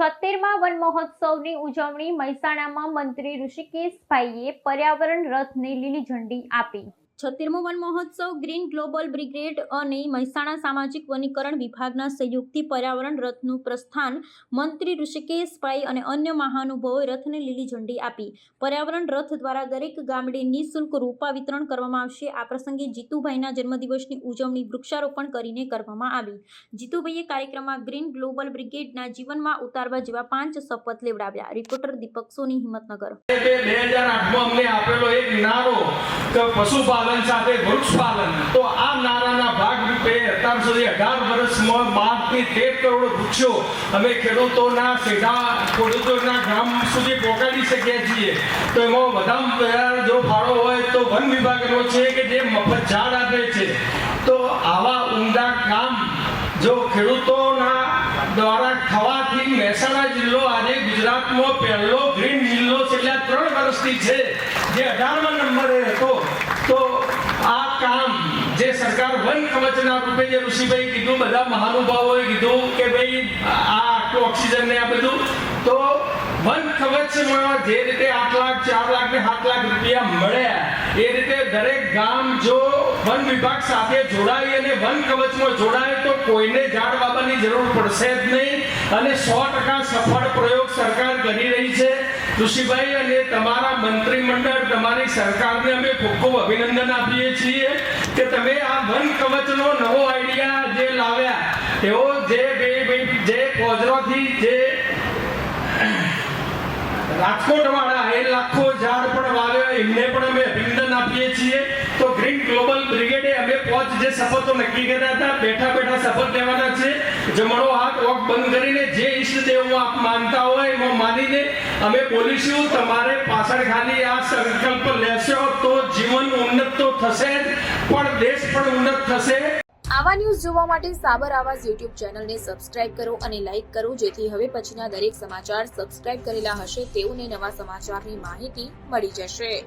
છોતેરમાં one મહોત્સવની ઉજવણી મહેસાણામાં મંત્રી ઋષિકેશભાઈએ પર્યાવરણ રથને લીલી ઝંડી આપી. છોતેરમો વન મહોત્સવ ગ્રીન ગ્લોબલ બ્રિગેડ અને મહેસાણા સામાજિક વનીકરણ વિભાગના સહયોગથી પર્યાવરણ રથનું પ્રસ્થાન મંત્રી ઋષિકેશભાઈ અને અન્ય મહાનુભાવોએ રથને લીલી ઝંડી આપી. પર્યાવરણ રથ દ્વારા દરેક ગામડે નિઃશુલ્ક રૂપા વિતરણ કરવામાં આવશે. આ પ્રસંગે જીતુભાઈના જન્મદિવસની ઉજવણી વૃક્ષારોપણ કરીને કરવામાં આવી. જીતુભાઈએ કાર્યક્રમમાં ગ્રીન ગ્લોબલ બ્રિગેડના જીવનમાં ઉતારવા જેવા પાંચ શપથ લેવડાવ્યા. રિપોર્ટર દીપક સોની, હિંમતનગર. બે હજાર આઠમાં અમને આપેલો એક નારો કે પશુપાલન સાથે વૃક્ષપાલન તો આ નારાના ભાગરૂપે અત્યાર સુધી અઢાર વર્ષમાં બારથી તેર કરોડ વૃક્ષો અમે ખેડૂતોના સીધા ખેડૂતોના ગામ સુધી પહોંચાડી શકીએ છીએ. તો એમાં વધારે જો ફાળો હોય તો વન વિભાગનો છે કે જે મફત ઝાડ આપે છે. તો આવા ઊંડા કામ જો ખેડૂતોના દ્વારા થવાથી મહેસાણા જિલ્લો આજે ગુજરાતમાં પહેલો ગ્રીન જિલ્લો છેલ્લા ત્રણ વર્ષથી છે. જે અઢારમા નંબરે હતો. કામ જે સરકાર વન કવચના રૂપે જે ઋષિભાઈ કીધું, બધા મહાનુભાવોએ કીધું કે ભાઈ આ આટલું ઓક્સિજન ને આ બધું, તો વન કવચમાં જે રીતે આઠ લાખ, ચાર લાખ ને સાત લાખ રૂપિયા મળ્યા એ રીતે દરેક ગામ જો વન વિભાગ સાથે જોડાય અને વન કવચમાં જોડાય, તો કોઈને ઝાડ વાવવાની જરૂર પડશે જ નહીં. અને સો ટકા સફળ પ્રયોગ સરકાર કરી રહી છે. ઋષિભાઈ, અને તમારા મંત્રીમંડળ, તમારી સરકારને અમે ખૂબ ખૂબ અભિનંદન આપીએ છીએ કે તમે આ વન કવચનો નવો આઈડિયા જે લાવ્યા. એવો જે બે જે કોજરોથી જે રાજકોટ વાળા એ લાખો ઝાડ પણ વાવ્યા, એમને પણ અમે અભિનંદન આપીએ છીએ. તો ગ્રીન ગ્લોબલ બ્રિગેડે અમે પાંચ જે શપથો નક્કી કર્યા હતા, બેઠા બેઠા શપથ લેવાના છે. જમણો હાથ ઓક બંધ કરીને જે ઈષ્ટદેવ આપ માનતા હોય એમાં માનીને અમે બોલીશું, તમારે પાછળ ખાલી આ સંકલ્પ લેશો તો જીવન ઉન્નત તો થશે જ, પણ દેશ પણ ઉન્નત થશે. આવા ન્યૂઝ જોવા માટે સાબર આવાજ યુટ્યુબ ચેનલને સબસ્ક્રાઇબ કરો અને લાઇક કરો, જેથી હવે પછીના દરેક સમાચાર સબસ્ક્રાઇબ કરેલા હશે, તેઓને નવા સમાચારની માહિતી મળી જશે.